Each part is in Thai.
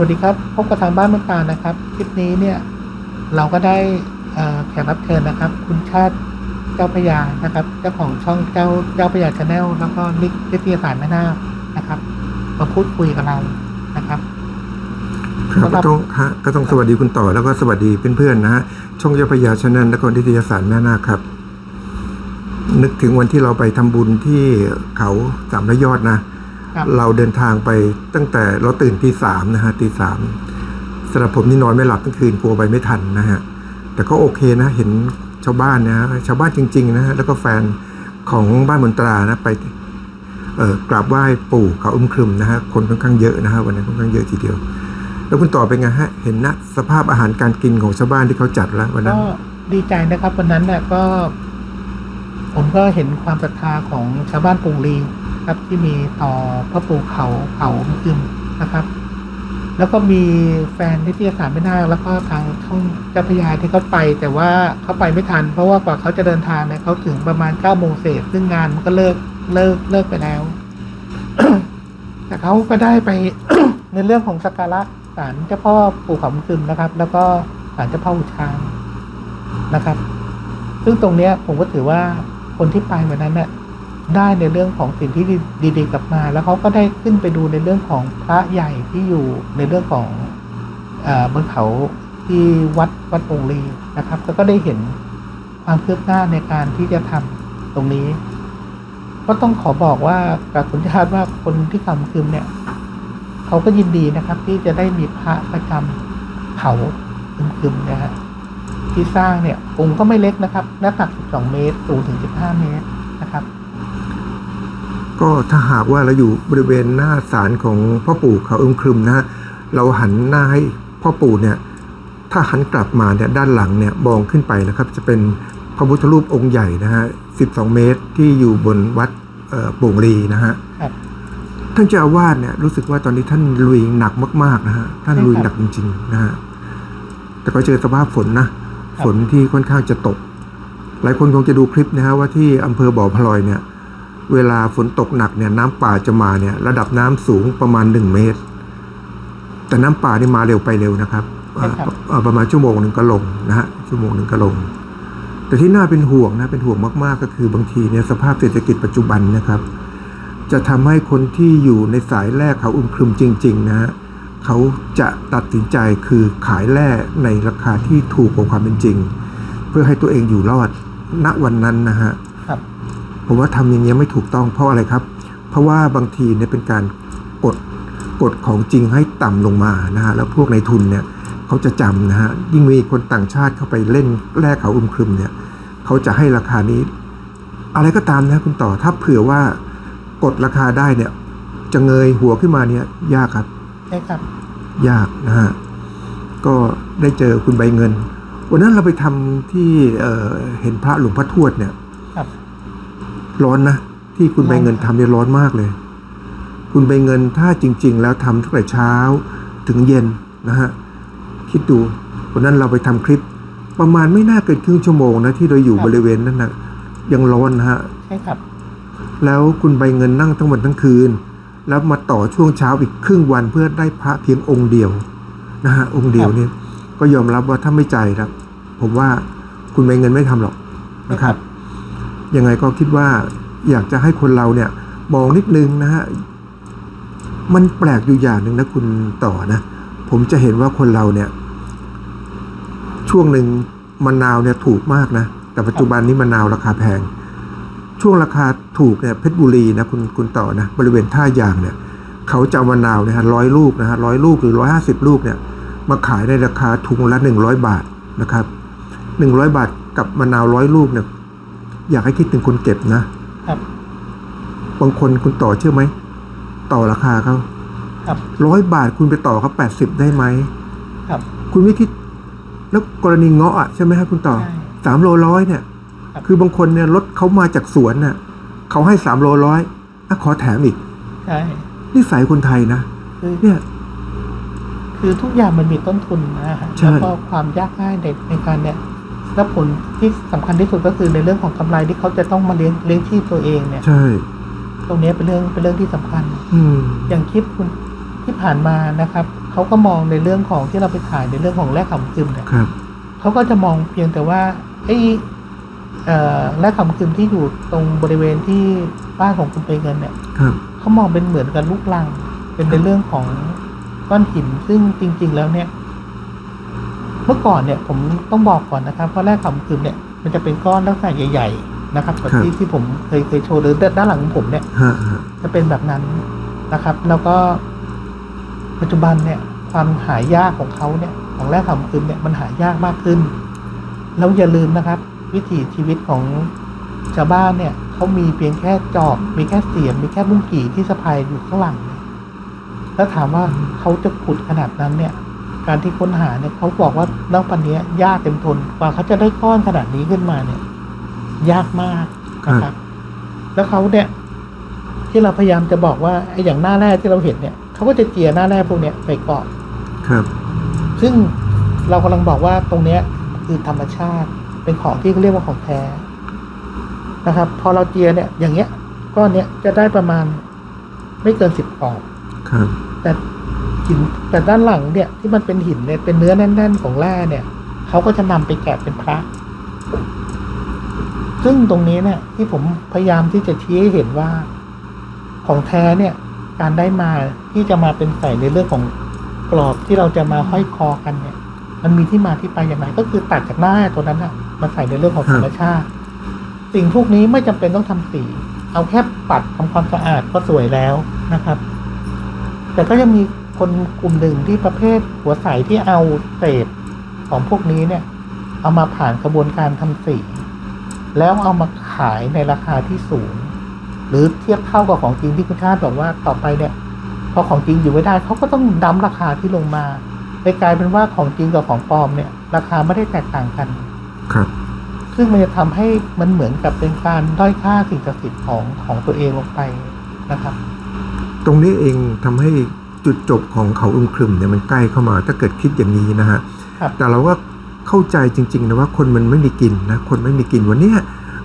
วัสดีครับ พบกับทางบ้านเมืองตานะครับ คลิปนี้เนี่ยเราก็ได้เอ่อแขกรับเชิญนะครับ คุณชาติเจ้าพระยานะครับ เจ้าของช่องเจ้าเจ้าพระยาชาแนลแล้วก็นิกวิทยาศาสตร์แม่นาคนะครับมาพูดคุยกับเรานะครับครับครัก็บต้องฮะก็ต้องสวัสดีคุณต่อแล้วก็สวัสดีเพื่อนๆนะฮะช่องเจ้าพระยาชนันและก็นิตยสารแม่นาคครับ นึกถึงวันที่เราไปทำบุญที่เขาสามระยอดนะครับ เราเดินทางไปตั้งแต่เราตื่นตีสามนะฮะตีสามสำหรับผมนี่นอนไม่หลับทั้งคืนกลัวไปไม่ทันนะฮะแต่ก็โอเคนะเห็นชาวบ้านนะฮะชาวบ้านจริงๆนะฮะแล้วก็แฟนของบ้านมนตรานะไปเอ่อกราบไหว้ปู่เขาอุ้มครึมนะฮะคนค่อนข้างเยอะนะฮะวันนั้นค่อนข้างเยอะทีเดียว แล้วคุณต่อเป็นไงฮะเห็นนะสภาพอาหารการกินของชาวบ้านที่เขาจัดแล้ววันนั้นก็ดีใจนะครับวันนั้นเนี่ยก็ ผมก็เห็นความศรัทธาของชาวบ้านปุงลี ครับ ที่มีต่อพระปู่เขาเขาอึมนะครับ แล้วก็มีแฟนนิตยสารไม่น่าแล้วก็ทางช่องเจ้าพยาที่เขาไป แต่ว่าเขาไปไม่ทัน เพราะว่ากว่าเขาจะเดินทางเนี่ยเขาถึงประมาณเก้าโมงเศษซึ่งงานมันก็เลิกเลิกเลิกไปแล้ว แต่เขาก็ได้ไปในเรื่องของสักการะศาลเจ้าพ่อปู่เขาอึมนะครับ แล้วก็ศาลเจ้าพ่อหูช้างนะครับ ซึ่งตรงเนี้ยผมก็ถือว่าคนที่ไปวันนั้นเนี่ย ได้ในเรื่องของสิ่งที่ดีๆกลับมา แล้วเขาก็ได้ขึ้นไปดูในเรื่องของพระใหญ่ที่อยู่ในเรื่องของเอ่อบนเขาที่วัดวัดองลีนะครับ แล้วก็ได้เห็นความคืบหน้าในการที่จะทำตรงนี้ ก็ต้องขอบอกว่ากับคุณญาติว่าคนที่ทำคืมเนี่ยเขาก็ยินดีนะครับ ที่จะได้มีพระประจำเขาคืมๆนะฮะที่สร้างเนี่ยองค์ก็ไม่เล็กนะครับหน้าตัก 12 เมตรสูงถึง 15 เมตรนะครับ ก็ถ้าหากว่าเราอยู่บริเวณหน้าศาลของพ่อปู่เขาอุ้มครึมนะฮะเราหันหน้าให้พ่อปู่เนี่ยถ้าหันกลับมาเนี่ยด้านหลังเนี่ยมองขึ้นไปนะครับ จะเป็นพระพุทธรูปองค์ใหญ่นะฮะ 12 เมตรที่อยู่บนวัดเอ่อโป่งลีนะฮะครับท่านเจ้าอาวาสเนี่ยรู้สึกว่าตอนนี้ท่านลุยหนักมากๆนะฮะท่านลุยหนักจริงๆนะฮะแต่ก็เจอสภาพฝนนะฝนที่ค่อนข้างจะตก หลายคนคงจะดูคลิปนะฮะว่าที่อำเภอบ่อพลอยเนี่ย เวลาฝนตกหนักเนี่ยน้ำป่าจะมาเนี่ยระดับน้ำสูงประมาณหนึ่งเมตร แต่น้ำป่านี่มาเร็วไปเร็วนะครับใช่ครับเอ่อประมาณชั่วโมงหนึ่งก็ลงนะฮะชั่วโมงหนึ่งก็ลง แต่ที่น่าเป็นห่วงนะเป็นห่วงมากๆ ก็คือบางทีเนี่ยสภาพเศรษฐกิจปัจจุบันนะครับ จะทำให้คนที่อยู่ในสายแรกเขาอุ้มครึมจริง ๆ นะฮะเขาจะตัดสินใจคือขายแร่ในราคาที่ถูกกว่าความเป็นจริง เพื่อให้ตัวเองอยู่รอดณวันนั้นนะฮะครับ ผมว่าทำอย่างเงี้ยไม่ถูกต้องเพราะอะไรครับ เพราะว่าบางทีเนี่ยเป็นการกดกดของจริงให้ต่ำลงมานะฮะแล้วพวกในทุนเนี่ยเขาจะจำนะฮะยิ่งมีคนต่างชาติเข้าไปเล่นแลกเขาอุ้มครึมเนี่ยเขาจะให้ราคานี้ อะไรก็ตามนะคุณต่อถ้าเผื่อว่ากดราคาได้เนี่ยจะเงยหัวขึ้นมาเนี่ยยากครับใช่ครับ ยากนะฮะก็ได้เจอคุณใบเงิน วันนั้นเราไปทำที่เอ่อเห็นพระหลวงพ่อทวดเนี่ยค รับร้อนนะ ที่คุณใบเงินทำเนี่ยร้อนมากเลย คุณใบเงินถ้าจริง ๆ แล้วทำตั้งแต่เช้าถึงเย็นนะฮะคิดดูวันนั้นเราไปทำคลิปประมาณไม่น่าเกินครึ่งชั่วโมงนะที่เราอยู่ครับบริเวณนั้นนะยังร้อนนะฮะใช่ครับ แล้วคุณใบเงินนั่งทั้งวันทั้งคืน แล้วมาต่อช่วงเช้าอีกครึ่งวันเพื่อได้พระเพียงองค์เดียวนะฮะองค์เดียวเนี่ยก็ยอมรับว่าถ้าไม่ใจครับ ผมว่าคุณใบเงินไม่ทำหรอกนะครับ ยังไงก็คิดว่าอยากจะให้คนเราเนี่ยมองนิดนึงนะฮะมันแปลกอยู่อย่างหนึ่งนะคุณต่อนะ ผมจะเห็นว่าคนเราเนี่ย ช่วงหนึ่งมะนาวเนี่ยถูกมากนะ แต่ปัจจุบันนี้มะนาวราคาแพง ช่วงราคาถูกเนี่ยเพชรบุรีนะคุณคุณต่อนะ บริเวณท่ายางเนี่ย เขาจะมะนาวเนี่ยฮะร้อยลูกนะฮะร้อยลูกหรือร้อยห้าสิบลูกเนี่ย มาขายในราคาถุงละหนึ่งร้อยบาทนะครับหนึ่งร้อยบาทกับมะนาวร้อยลูกเนี่ย อยากให้คิดถึงคนเก็บนะครับ บางคนคุณต่อเชื่อไหม ต่อราคาเขาครับร้อยบาทคุณไปต่อเขาแปดสิบได้ไหมครับ คุณไม่คิด แล้วกรณีเงาะอะใช่ไหมครับคุณต่อใช่สามโลร้อยเนี่ยครับคือบางคนเนี่ยรถเขามาจากสวนน่ะเขาให้สามโลร้อยอะขอแถมอีกใช่นิสัยคนไทยนะคือเนี่ยคือทุกอย่างมันมีต้นทุนนะฮะใช่แล้วก็ความยากง่ายในในการเนี่ย แล้วผลที่สำคัญที่สุดก็คือในเรื่องของกำไรที่เขาจะต้องมาเลี้ยงเลี้ยงชีพตัวเองเนี่ย ใช่ ตรงเนี้ยเป็นเรื่องเป็นเรื่องที่สำคัญ อืมอย่างคลิปคุณที่ผ่านมานะครับเขาก็มองในเรื่องของที่เราไปถ่ายในเรื่องของแร่ขำกึมเนี่ยครับเขาก็จะมองเพียงแต่ว่าไอ้เอ่อแร่ขำกึมที่อยู่ตรงบริเวณที่บ้านของคุณไปเงินเนี่ยครับเขามองเป็นเหมือนกับลูกลัง เป็นในเรื่องของก้อนหินซึ่งจริง ๆ แล้วเนี่ยเมื่อก่อนเนี่ยผมต้องบอกก่อนนะครับว่าแร่ขำกึมเนี่ยมันจะเป็นก้อนลักษณะใหญ่ ๆ นะครับแบบที่ที่ผมเคยเคยโชว์หรือด้านหลังของผมเนี่ยฮะฮะจะเป็นแบบนั้นนะครับ แล้วก็ปัจจุบันเนี่ย ความหายากของเขาเนี่ย ของแร่ขำกึมเนี่ยมันหายากมากขึ้น แล้วอย่าลืมนะครับ วิถีชีวิตของชาวบ้านเนี่ยเขามีเพียงแค่จอบ มีแค่เสียมมีแค่บุ้งกี่ที่สะพายอยู่ข้างหลังเนี่ยแล้วถามว่าเขาจะขุดขนาดนั้นเนี่ย การที่ค้นหาเนี่ยเขาบอกว่าณปันนี้ยยากเต็มทนกว่าเขาจะได้ก้อนขนาดนี้ขึ้นมาเนี่ย ยากมากนะครับ แล้วเขาเนี่ย ที่เราพยายามจะบอกว่าไอ้อย่างหน้าแร่ที่เราเห็นเนี่ยเขาก็จะเจียหน้าแร่พวกเนี้ยไปก่อนครับ ซึ่งเรากำลังบอกว่าตรงเนี้ยคือธรรมชาติเป็นของที่เขาเรียกว่าของแท้นะครับ พอเราเจียเนี่ย อย่างเงี้ยก้อนเนี้ยจะได้ประมาณไม่เกินสิบปอนด์ครับแต่ หินแต่ด้านหลังเนี่ยที่มันเป็นหินเนี่ยเป็นเนื้อแน่น ๆ ของแร่เนี่ยเขาก็จะนำไปแกะเป็นพระ ซึ่งตรงนี้เนี่ย ที่ผมพยายามที่จะชี้ให้เห็นว่าของแท้เนี่ย การได้มาที่จะมาเป็นใส่ในเรื่องของกรอบที่เราจะมาห้อยคอกันเนี่ย มันมีที่มาที่ไปอย่างไรก็คือตัดจากหน้าตัวนั้นอะมาใส่ในเรื่องของธรรมชาติ สิ่งพวกนี้ไม่จำเป็นต้องทำสี เอาแค่ปัดทำความสะอาดก็สวยแล้วนะครับ แต่ก็ยังมี คนกลุ่มหนึ่งที่ประเภทหัวใสที่เอาเศษของพวกนี้เนี่ย เอามาผ่านกระบวนการทำสี แล้วเอามาขายในราคาที่สูง หรือเทียบเท่ากับของจริงที่คุณชาติบอกว่าต่อไปเนี่ยพอของจริงอยู่ไม่ได้เขาก็ต้องดั้มราคาที่ลงมาเลยกลายเป็นว่าของจริงกับของปลอมเนี่ย ราคาไม่ได้แตกต่างกัน ครับ ซึ่งมันจะทำให้มันเหมือนกับเป็นการด้อยค่าสิ่งศักดิ์สิทธิ์ของของตัวเองลงไปนะครับ ตรงนี้เองทำให้ จุดจบของเขาอึมครึมเนี่ยมันใกล้เข้ามา ถ้าเกิดคิดอย่างนี้นะฮะครับแต่เราก็เข้าใจจริงๆนะว่าคนมันไม่มีกินนะคนไม่มีกินวันเนี้ย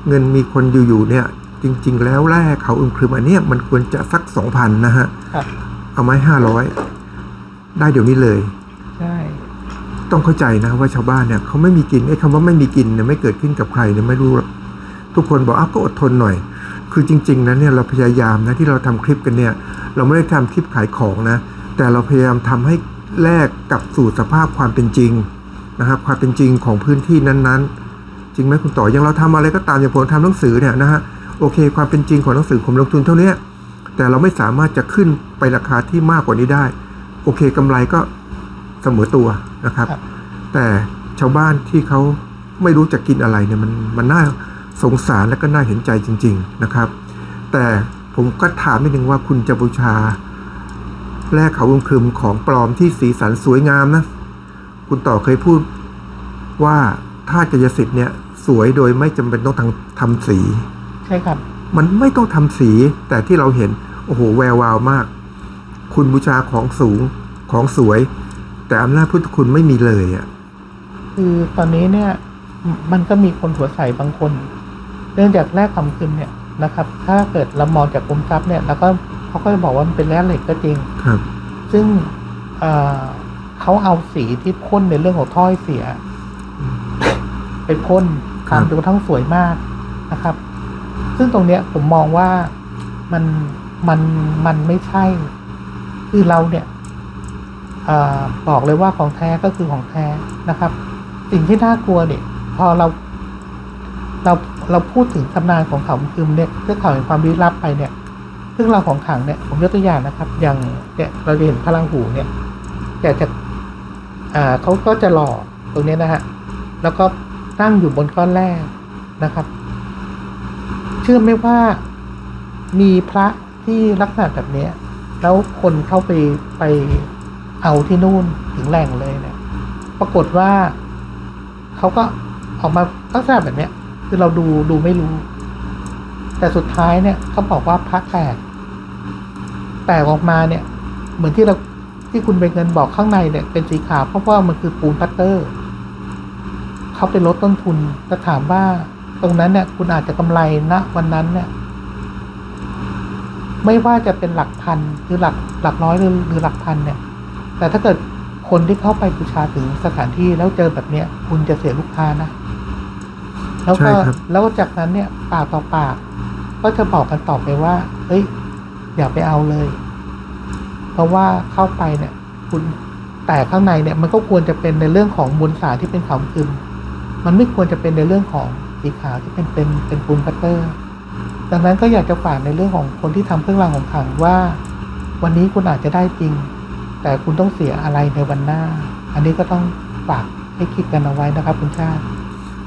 เงินมีคนอยู่ๆเนี่ยจริง ๆ แล้วแร่เขาอึมครึมอันเนี้ยมันควรจะสักสองพันนะฮะครับเอาไม้ห้าร้อยได้เดี๋ยวนี้เลยใช่ต้องเข้าใจนะว่าชาวบ้านเนี่ยเขาไม่มีกินไอ้คำว่าไม่มีกินเนี่ยไม่เกิดขึ้นกับใครเนี่ยไม่รู้หรอกทุกคนบอกอ้าวก็อดทนหน่อย คือจริง ๆนะเนี่ยเราพยายามนะที่เราทำคลิปกันเนี่ย เราไม่ได้ทำคลิปขายของนะ แต่เราพยายามทำให้แลกกลับสู่สภาพความเป็นจริงนะครับความเป็นจริงของพื้นที่นั้นๆ จริงไหมคุณต่ออย่างเราทำอะไรก็ตามอย่างผมทำหนังสือเนี่ยนะฮะโอเค ความเป็นจริงของหนังสือผมลงทุนเท่าเนี้ยแต่เราไม่สามารถจะขึ้นไปราคาที่มากกว่านี้ได้ โอเคกำไรก็เสมอตัวนะครับครับ แต่ชาวบ้านที่เขาไม่รู้จะกินอะไรเนี่ยมันมันน่าสงสารและก็น่าเห็นใจจริง ๆนะครับ แต่ ผมก็ถามนิดนึงว่าคุณจะบูชา แร่เขาวงครึมของปลอมที่สีสันสวยงามนะ คุณต่อเคยพูดว่าถ้ากายสิทธิ์เนี่ยสวยโดยไม่จำเป็นต้องทำทำสี ใช่ครับ มันไม่ต้องทำสี แต่ที่เราเห็น โอ้โห แวววาวมาก คุณบูชาของสูงของสวย แต่อำนาจพุทธคุณไม่มีเลยอะ่ะคือตอนนี้เนี่ยมมันก็มีคนหัวใสบางคน เนื่องจากแร่คำคืนเนี่ย นะครับ ถ้าเกิดเรามองจากกรมทรัพย์เนี่ยแล้วก็เขาก็จะบอกว่ามันเป็นแร่เหล็กก็จริง ครับ ซึ่งเอ่อเขาเอาสีที่พ่นในเรื่องของถ้อยเสีย ไปพ่นครับทำจนกระทั่งสวยมากนะครับ ซึ่งตรงเนี้ยผมมองว่ามันมันมันไม่ใช่ คือเราเนี่ยเออบอกเลยว่าของแท้ก็คือของแท้นะครับ สิ่งที่น่ากลัวเนี่ย พอเรา เรา เราพูดถึงตำนานของเขาคืมเนี่ยเรื่องข่าวแห่งความลี้ลับไปเนี่ยซึ่งเราของขังเนี่ยผมยกตัวอย่างนะครับ อย่างเนี่ยเราจะเห็นพลังหูเนี่ยจะจะอ่าเขาก็จะหล่อตรงนี้นะฮะแล้วก็ตั้งอยู่บนก้อนแรกนะครับ เชื่อไหมว่ามีพระที่ลักษณะแบบนี้แล้วคนเข้าไปไปเอาที่นู่นถึงแหล่งเลยเนี่ย ปรากฏว่าเขาก็ออกมาลักษณะแบบเนี้ย คือเราดูดูไม่รู้ แต่สุดท้ายเนี่ยเขาบอกว่าพระแตกแตกออกมาเนี่ย เหมือนที่เราที่คุณเบงเงินบอกข้างในเนี่ย เป็นสีขาวเพราะว่ามันคือปูนพัตเตอร์เขาไปลดต้นทุนแต่ถามว่าตรงนั้นเนี่ยคุณอาจจะกำไรณวันนั้นเนี่ย ไม่ว่าจะเป็นหลักพันหรือหลักหลักร้อยหรือหรือหลักพันเนี่ย แต่ถ้าเกิดคนที่เข้าไปบูชาถึงสถานที่แล้วเจอแบบเนี้ย คุณจะเสียลูกค้านะ แล้วก็ใช่ครับแล้วจากนั้นเนี่ยปากต่อปาก ก็จะบอกกันต่อไปว่าเฮ้ย อย่าไปเอาเลย เพราะว่าเข้าไปเนี่ย คุณแต่ข้างในเนี่ยมันก็ควรจะเป็นในเรื่องของมวลสารที่เป็นขาวคึมมันไม่ควรจะเป็นในเรื่องของสีขาวที่เป็นเป็นเป็นปูนปัตเตอร์ ดังนั้นก็อยากจะฝากในเรื่องของคนที่ทำเครื่องรางของขลังว่า วันนี้คุณอาจจะได้จริง แต่คุณต้องเสียอะไรในวันหน้า อันนี้ก็ต้องฝากให้คิดกันเอาไว้นะครับคุณชาติ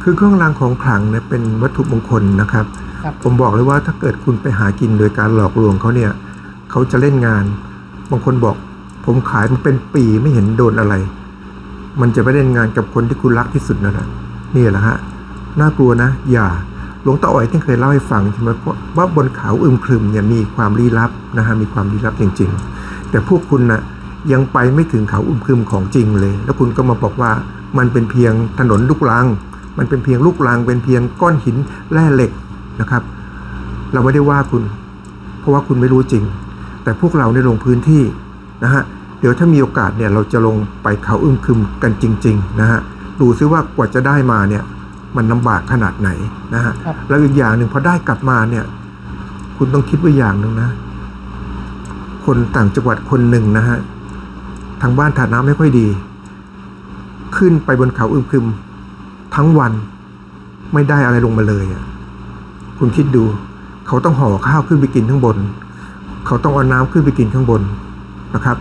คือเครื่องรางของขลังเนี่ยเป็นวัตถุมงคลนะครับ ครับ ผมบอกเลยว่าถ้าเกิดคุณไปหากินโดยการหลอกลวงเขาเนี่ยเขาจะเล่นงาน บางคนบอก ผมขายมันเป็นปีไม่เห็นโดนอะไร มันจะไปเล่นงานกับคนที่คุณรักที่สุดนั่นแหละนี่แหละฮะน่ากลัวนะ อย่าหลวงตาอ๋อยที่เคยเล่าให้ฟังใช่ไหมว่าบนเขาอึมครึมเนี่ยมีความลี้ลับนะฮะมีความลี้ลับจริง ๆ แต่พวกคุณนะ่ะยังไปไม่ถึงเขาอึมครึมของจริงเลย แล้วคุณก็มาบอกว่ามันเป็นเพียงถนนลูกรัง มันเป็นเพียงลูกรังเป็นเพียงก้อนหินแร่เหล็กนะครับ เราไม่ได้ว่าคุณ เพราะว่าคุณไม่รู้จริง แต่พวกเราในยลงพื้นที่นะฮะเดี๋ยวถ้ามีโอกาสเนี่ยเราจะลงไปเขาอึมครึมกันจริงๆนะฮะดูซิว่ากว่าจะได้มาเนี่ยมันลำบากขนาดไหนนะฮะครับแล้วอีกอย่างหนึ่งพอได้กลับมาเนี่ย คุณต้องคิดไว้อย่างหนึ่งนะ คนต่างจังหวัดคนหนึ่งนะฮะทางบ้านฐานะไม่ค่อยดี ขึ้นไปบนเขาอึมครึม ทั้งวันไม่ได้อะไรลงมาเลยอะคุณคิดดู เขาต้องห่อข้าวขึ้นไปกินข้างบน เขาต้องเอาน้ำขึ้นไปกินข้างบนนะครับ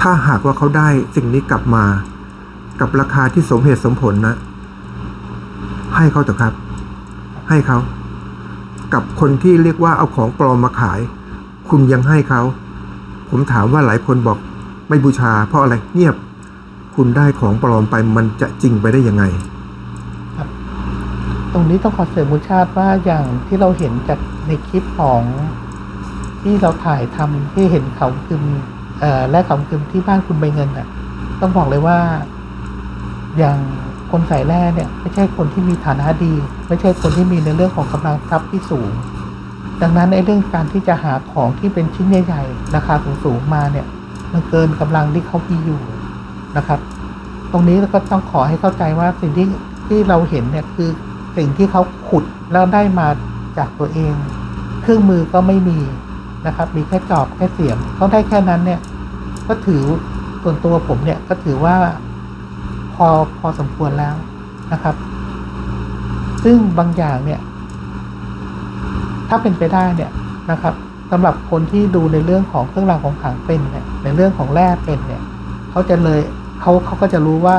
ถ้าหากว่าเขาได้สิ่งนี้กลับมา กับราคาที่สมเหตุสมผลนะ ให้เขาเถอะครับ ให้เขา กับคนที่เรียกว่าเอาของปลอมมาขาย คุณยังให้เขา ผมถามว่าหลายคนบอกไม่บูชาเพราะอะไรเงียบ คุณได้ของปลอมไปมันจะจริงไปได้ยังไง ตรงนี้ต้องขอเสริมคุณชาติว่าอย่างที่เราเห็นจากในคลิปของที่เราถ่ายทำที่เห็นเขาคึมและเขาคึมที่บ้านคุณใบเงินน่ะ ต้องบอกเลยว่า อย่างคนใส่แร่เนี่ย ไม่ใช่คนที่มีฐานะดี ไม่ใช่คนที่มีในเรื่องของกำลังทรัพย์ที่สูง ดังนั้นในเรื่องการที่จะหาของที่เป็นชิ้นใหญ่ๆราคาสูงๆมาเนี่ย มันเกินกำลังที่เขามีอยู่นะครับ ตรงนี้เราก็ต้องขอให้เข้าใจว่าสิ่งที่ที่เราเห็นเนี่ยคือ สิ่งที่เขาขุดแล้วได้มาจากตัวเอง เครื่องมือก็ไม่มีนะครับ มีแค่จอบแค่เสียมเขาได้แค่นั้นเนี่ย ก็ถือส่วนตัวผมเนี่ยก็ถือว่าพอพอสมควรแล้วนะครับ ซึ่งบางอย่างเนี่ย ถ้าเป็นไปได้เนี่ยนะครับสำหรับคนที่ดูในเรื่องของเครื่องรางของขลังเป็นเนี่ยในเรื่องของแร่เป็นเนี่ยเขาจะเลยเขาเขาก็จะรู้ว่า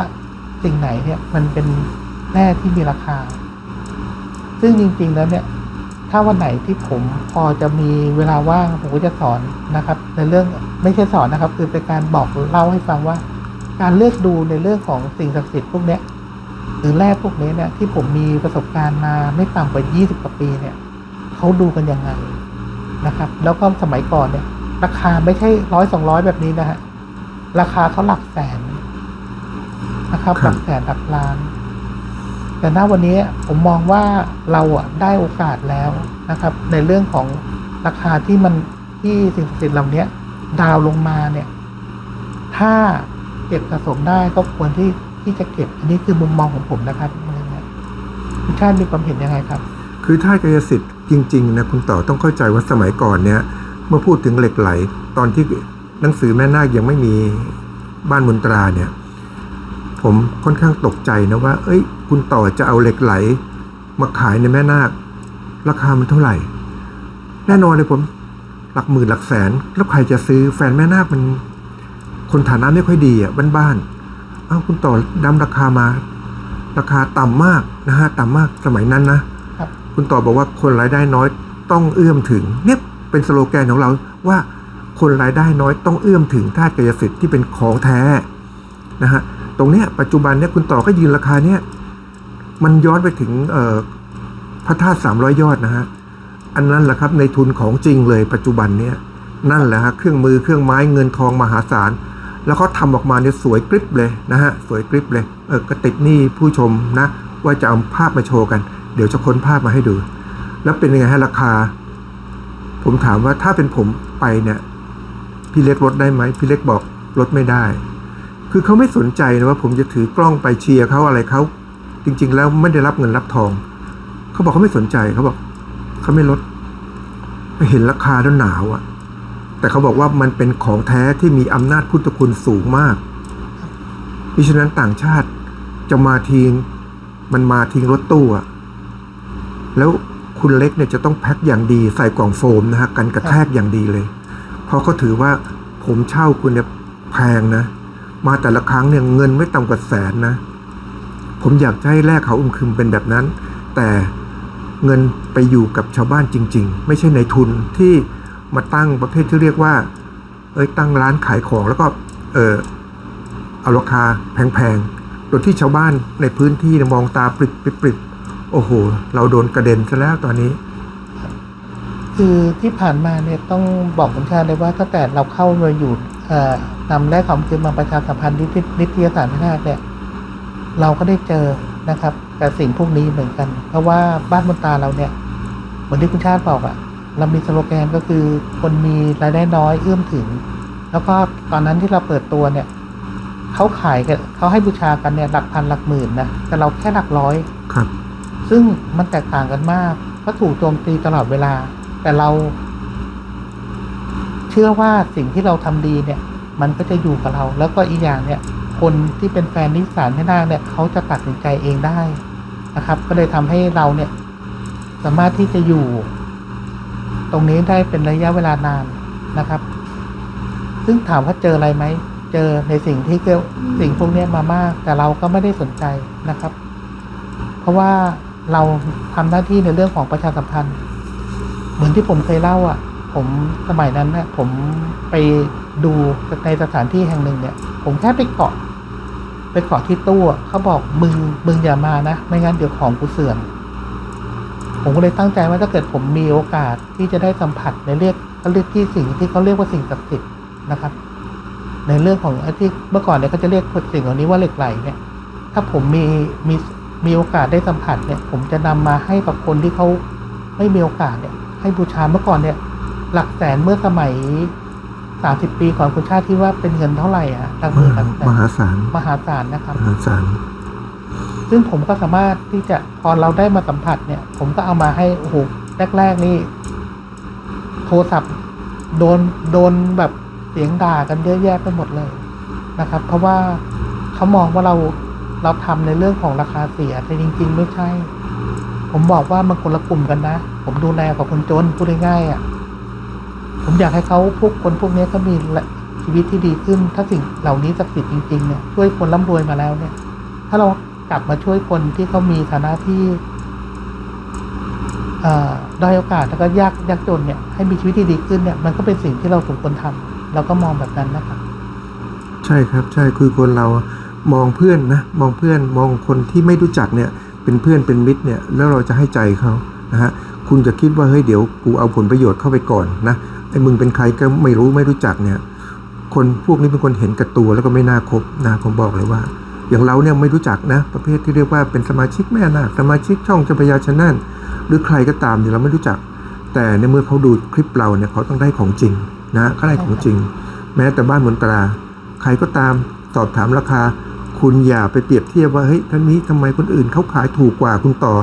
สิ่งไหนเนี่ยมันเป็นแร่ที่มีราคา ซึ่งจริงๆแล้วเนี่ยถ้าวันไหนที่ผมพอจะมีเวลาว่างผมก็จะสอนนะครับ ในเรื่องไม่ใช่สอนนะครับ คือเป็นการบอกเล่าให้ฟังว่า การเลือกดูในเรื่องของสิ่งศักดิ์สิทธิ์พวกเนี้ยหรือแร่พวกนี้เนี่ยที่ผมมีประสบการณ์มาไม่ต่ำกว่า 20 กว่าปีเนี่ยเขาดูกันยังไงนะครับ แล้วก็สมัยก่อนเนี่ยราคาไม่ใช่ร้อยสองร้อยแบบนี้นะฮะราคาเขาหลักแสนนะครับหรับลักแสนหลักล้าน แต่ณวันนี้ผมมองว่าเราอะได้โอกาสแล้วนะครับ ในเรื่องของราคาที่มันที่สิ่งศักดิ์สิทธิ์เหล่านี้ดาวลงมาเนี่ย ถ้าเก็บสะสมได้ก็ควรที่ที่จะเก็บ อันนี้คือมุมมองของผมนะครับคุณชาติมีความเห็นยังไงครับ คือถ้ากายสิทธิ์จริง ๆ นะคุณต่อต้องเข้าใจว่าสมัยก่อนเนี่ย เมื่อพูดถึงเหล็กไหล ตอนที่หนังสือแม่นาคยังไม่มีบ้านมนตราเนี่ย ผมค่อนข้างตกใจนะว่า เอ้ย คุณต่อจะเอาเหล็กไหล มาขายในแม่นาค ราคามันเท่าไหร่ แน่นอนเลยผม หลักหมื่นหลักแสน แล้วใครจะซื้อแฟนแม่นาคมัน คนฐานะไม่ค่อยดีอะบ้านๆเอ้าคุณต่อดำราคามา ราคาต่ำมากนะฮะต่ำมากสมัยนั้นนะครับคุณต่อบอกว่าคนรายได้น้อยต้องเอื้อมถึงเนี่ยเป็นสโลแกนของเราว่าคนรายได้น้อยต้องเอื้อมถึงธาตุกายสิทธิ์ที่เป็นของแท้นะฮะตรงเนี้ยปัจจุบันเนี่ยคุณต่อก็ยืนราคาเนี่ย มันย้อนไปถึงพระธาตุสามร้อยยอดนะฮะ อันนั้นแหละครับในทุนของจริงเลยปัจจุบันเนี่ยนั่นแหละฮะเครื่องมือเครื่องไม้เงินทองมหาศาล แล้วเขาทำออกมาเนี่ยสวยกริบเลยนะฮะสวยกริบเลยเออก็ติดนี่ผู้ชมนะ ว่าจะเอาภาพมาโชว์กัน เดี๋ยวจะค้นภาพมาให้ดู แล้วเป็นยังไงฮะราคา ผมถามว่าถ้าเป็นผมไปเนี่ยพี่เล็กลดได้ไหมพี่เล็กบอกลดไม่ได้ คือเขาไม่สนใจนะว่าผมจะถือกล้องไปเชียร์เขาอะไรเขา จริง ๆ แล้วไม่ได้รับเงินรับทอง เขาบอกเขาไม่สนใจเขาบอกเขาไม่ลดเห็นราคาแล้วหนาวอะ่ะ แต่เขาบอกว่ามันเป็นของแท้ที่มีอำนาจพุทธคุณสูงมากมิฉะนั้นต่างชาติจะมาทิ้งมันมาทิ้งรถตู้อะแล้วคุณเล็กเนี่ยจะต้องแพ็คอย่างดีใส่กล่องโฟมนะฮะกันกระแทกอย่างดีเลย เพราะเขาถือว่าผมเช่าคุณเนี่ยแพงนะ มาแต่ละครั้งเนี่ยเงินไม่ต่ำกว่าแสนนะ ผมอยากจะให้แลกเขาอุ้มคืมเป็นแบบนั้น แต่เงินไปอยู่กับชาวบ้านจริง ๆ ไม่ใช่ในทุนที่มาตั้งประเภทที่เรียกว่า เอ้ยตั้งร้านขายของแล้วก็เออเอาราคาแพงๆโดยที่ชาวบ้านในพื้นที่มองตาปริบปริบปริบโอ้โห เราโดนกระเด็นซะแล้วตอนนี้ คือที่ผ่านมาเนี่ยต้องบอกคุณชาเลยว่าตั้งแต่เราเข้ามาอยู่นำแรกของคือมาประชาสัมพันธ์นิตินิตยสารพินาเนี่ย เราก็ได้เจอนะครับกับสิ่งพวกนี้เหมือนกัน เพราะว่าบ้านบนตาเราเนี่ยเหมือนที่คุณชาติบอกอะเรามีสโลแกนก็คือคนมีรายได้น้อยเอื้อมถึง แล้วก็ตอนนั้นที่เราเปิดตัวเนี่ยเขาขายกันเขาให้บูชากันเนี่ยหลักพันหลักหมื่นนะแต่เราแค่หลักร้อยครับ ซึ่งมันแตกต่างกันมากก็ถูกโจมตีตลอดเวลา แต่เรา เชื่อว่าสิ่งที่เราทำดีเนี่ย มันก็จะอยู่กับเรา แล้วก็อีกอย่างเนี่ย คนที่เป็นแฟนนิสสานให้นาคเนี่ยเขาจะตัดสินใจเองได้นะครับ ก็เลยทำให้เราเนี่ย สามารถที่จะอยู่ ตรงนี้ได้เป็นระยะเวลานานนะครับ ซึ่งถามว่าเจออะไรไหมเจอในสิ่งที่เกี่ยวสิ่งพวกนี้มามาก แต่เราก็ไม่ได้สนใจนะครับ เพราะว่าเราทำหน้าที่ในเรื่องของประชาสัมพันธ์ เหมือนที่ผมเคยเล่าอะ ผมสมัยนั้นเนี่ยผมไปดูในสถานที่แห่งหนึ่งเนี่ย ผมแค่ไปเกาะ ไปเกาะที่ตู้เขาบอกมึงมึงอย่ามานะ ไม่งั้นเดี๋ยวของกูเสื่อม ผมก็เลยตั้งใจว่าถ้าเกิดผมมีโอกาสที่จะได้สัมผัสในเรียกเขาเรียกที่สิ่งที่เขาเรียกว่าสิ่งศักดิ์สิทธิ์นะครับ ในเรื่องของไอ้ที่เมื่อก่อนเนี่ยเขาจะเรียกสิ่งเหล่านี้ว่าเหล็กไหลเนี่ย ถ้าผมมีมีมีโอกาสได้สัมผัสเนี่ย ผมจะนำมาให้กับคนที่เขาไม่มีโอกาสเนี่ย ให้บูชาเมื่อก่อนเนี่ย หลักแสนเมื่อสมัย สามสิบปีก่อนคุณชาติที่ว่าเป็นเงินเท่าไหร่อะหลักหมมื่นหหาลักแสมนหาศาลมหาศาลนะครับมหาศาลซึ่งผมก็สามารถที่จะพอเราได้มาสัมผัสเนี่ย ผมก็เอามาให้โอ้โหแรกๆนี่โทรศัพท์โดนโดนแบบเสียงด่ากันเยอะแยะไปหมดเลยนะครับ เพราะว่าเขามองว่าเราเราทำในเรื่องของราคาเสียแต่จริง ๆ ไม่ใช่ ผมบอกว่ามันคนละกลุ่มกันนะ ผมดูแลกับคนจนพูดง่ายๆอะ ผมอยากให้เขาพวกคนพวกนี้เขามีชีวิตที่ดีขึ้น ถ้าสิ่งเหล่านี้ศักดิ์สิทธิ์จริงๆเนี่ยช่วยคนร่ำรวยมาแล้วเนี่ย ถ้าเรากลับมาช่วยคนที่เขามีฐานะที่เอ่อด้โอกาสแล้วก็ยากยากจนเนี่ยให้มีชีวิตที่ดีขึ้นเนี่ย มันก็เป็นสิ่งที่เราสมควรทำเราก็มองแบบนั้นนะครับ ใช่ครับ ใช่คือคนเรามองเพื่อนนะมองเพื่อนมองคนที่ไม่รู้จักเนี่ย เป็นเพื่อนเป็นมิตรเนี่ย แล้วเราจะให้ใจเขานะฮะคุณจะคิดว่าเฮ้ยเดี๋ยวกูเอาผลประโยชน์เข้าไปก่อนนะ ไอ้มึงเป็นใครก็ไม่รู้ไม่รู้จักเนี่ย คนพวกนี้เป็นคนเห็นกับตัวแล้วก็ไม่น่าคบนะผมบอกเลยว่า อย่างเราเนี่ยไม่รู้จักนะ ประเภทที่เรียกว่าเป็นสมาชิกแม่นาคสมาชิกช่องจ้าพยาชนะหรือใครก็ตามเนี่ยเราไม่รู้จัก แต่ในเมื่อเขาดูคลิปเราเนี่ยเขาต้องได้ของจริงนะเขาได้ของจริง แม้แต่บ้านบนตรา ใครก็ตามสอบถามราคา คุณอย่าไปเปรียบเทียบว่าเฮ้ยท่านนี้ทำไมคนอื่นเขาขายถูกกว่าคุณต่อ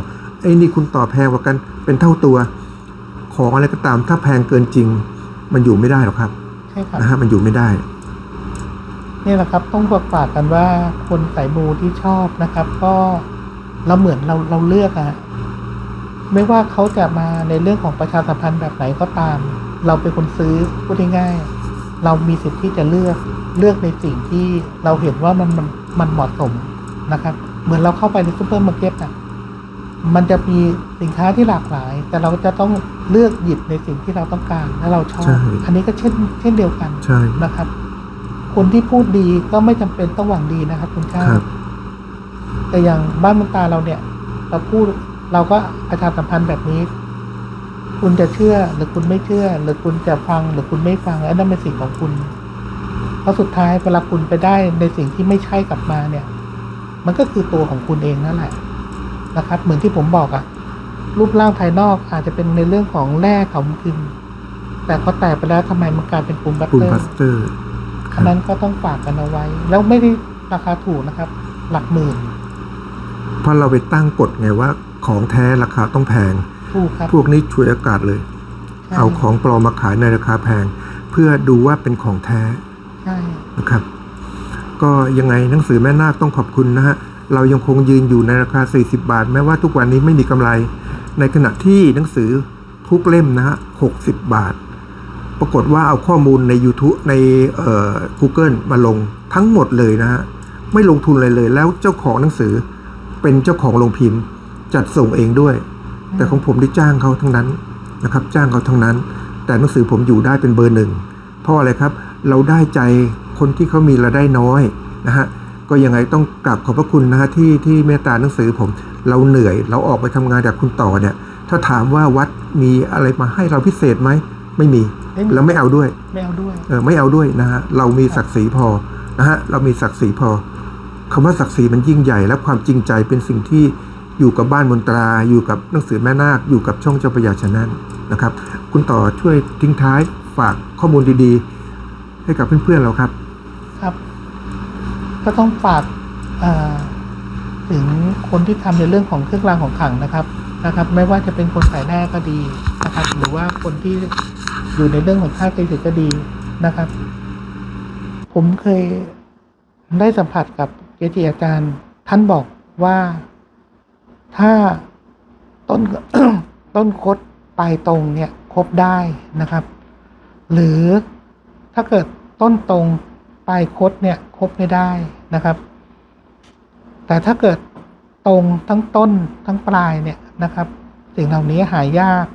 ไอ้นี่คุณต่อแพงกว่ากันเป็นเท่าตัว ของอะไรก็ตามถ้าแพงเกินจริง มันอยู่ไม่ได้หรอกครับใช่ครับนะฮะมันอยู่ไม่ได้นี่แหละครับ ต้องบอกฝากกันว่าคนสายมูที่ชอบนะครับ ก็เราเหมือนเราเราเลือกอะไม่ว่าเขาจะมาในเรื่องของประชาสัมพันธ์แบบไหนก็ตาม เราเป็นคนซื้อพูดง่ายๆเรามีสิทธิ์ที่จะเลือกเลือกในสิ่งที่เราเห็นว่ามันมันมันเหมาะสมนะครับ เหมือนเราเข้าไปในซูเปอร์มาร์เก็ตอะ มันจะมีสินค้าที่หลากหลาย แต่เราจะต้องเลือกหยิบในสิ่งที่เราต้องการและเราชอใช่บอันนี้ก็เช่น เช่นเดียวกันใช่นะครับ คนที่พูดดีก็ไม่จำเป็นต้องหวังดีนะครับ คุณชาครัติบแต่อย่างบ้านเมืองตาเราเนี่ย เราพูดเราก็ประชาสัมพันธ์แบบนี้ คุณจะเชื่อหรือคุณไม่เชื่อ หรือคุณจะฟังหรือคุณไม่ฟังอันนั้นเป็นสิ่งของคุณเพราะสุดท้ายเวลาคุณไปได้ในสิ่งที่ไม่ใช่กลับมาเนี่ย มันก็คือตัวของคุณเองนั่นแหละ นะครับ เหมือนที่ผมบอกอะรูปร่างภายนอกอาจจะเป็นในเรื่องของแร่ของพิมพ์แต่พอแตกไปแล้วทำไมมันกลายเป็นปูนบัตคุณเตอพัร์สเตอร์คอันนั้นก็ต้องฝากกันเอาไว้ แล้วไม่ได้ราคาถูกนะครับ หลักหมื่นเพราะเราไปตั้งกฎไงว่าของแท้ราคาต้องแพงถูกครับพวกนี้ช่วยอากาศเลยใช่เอาของปลอมมาขายในราคาแพง เพื่อดูว่าเป็นของแท้ใช่นะครับ ก็ยังไงหนังสือแม่นาคต้องขอบคุณนะฮะ เรายังคงยืนอยู่ในราคา 40 บาท แม้ว่าทุกวันนี้ไม่มีกำไร ในขณะที่หนังสือทุกเล่มนะฮะ60 บาท ปรากฏว่าเอาข้อมูลใน YouTube ในเอ่อ Google มาลงทั้งหมดเลยนะฮะ ไม่ลงทุนเลยเลย แล้วเจ้าของหนังสือเป็นเจ้าของโรงพิมพ์ จัดส่งเองด้วย แต่ของผมได้จ้างเขาทั้งนั้นนะครับ จ้างเขาทั้งนั้น แต่หนังสือผมอยู่ได้เป็นเบอร์หนึ่งเพราะอะไรครับ เราได้ใจคนที่เขามีรายได้น้อยนะฮะ ก็ยังไงต้องกราบขอบพระคุณนะฮะที่ที่เมตตาหนังสือผม เราเหนื่อย เราออกไปทำงานจากคุณต่อเนี่ย ถ้าถามว่าวัดมีอะไรมาให้เราพิเศษไหมไม่มีแล้วไม่เอาด้วย ไม่เอาด้วยเออไม่เอาด้วยนะฮะเรามีศักดิ์ศรีพอนะฮะเรามีศักดิ์ศรีพอคำว่าศักดิ์ศรีมันยิ่งใหญ่ และความจริงใจเป็นสิ่งที่อยู่กับบ้านมนตราอยู่กับหนังสือแม่นาคอยู่กับช่องเจ้าพระยาชนะนะครับ คุณต่อช่วยทิ้งท้ายฝากข้อมูลดีๆ ให้กับเพื่อนๆเราครับครับ ก็ต้องฝากถึงคนที่ทำในเรื่องของเครื่องรางของขลังนะครับนะครับ ไม่ว่าจะเป็นคนสายแรกก็ดีนะครับ หรือว่าคนที่อยู่ในเรื่องของค่าเกจิก็ดีนะครับ ผมเคยได้สัมผัสกับเกจิอาจารย์ ท่านบอกว่าถ้าต้นต้นคดปลายตรงเนี่ยครบได้นะครับ หรือถ้าเกิดต้นตรง ปลายคดเนี่ยครบไม่ได้นะครับ แต่ถ้าเกิดตรงทั้งต้นทั้งปลายเนี่ยนะครับ สิ่งเหล่านี้หายาก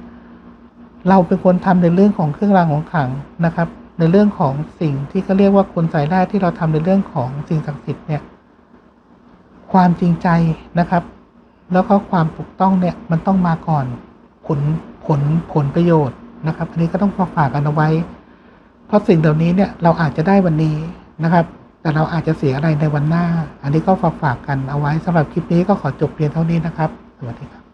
เราเป็นคนทำในเรื่องของเครื่องรางของขลังนะครับ ในเรื่องของสิ่งที่เขาเรียกว่าคนสายได้ที่เราทำในเรื่องของสิ่งศักดิ์สิทธิ์เนี่ย ความจริงใจนะครับ แล้วก็ความถูกต้องเนี่ยมันต้องมาก่อนผลผลผลประโยชน์นะครับ อันนี้ก็ต้องฝากกันเอาไว้ เพราะสิ่งเหล่านี้เนี่ยเราอาจจะได้วันนี้ นะครับ แต่เราอาจจะเสียอะไรในวันหน้า อันนี้ก็ฝากฝากกันเอาไว้สำหรับคลิปนี้ก็ขอจบเพียงเท่านี้นะครับ สวัสดีครับ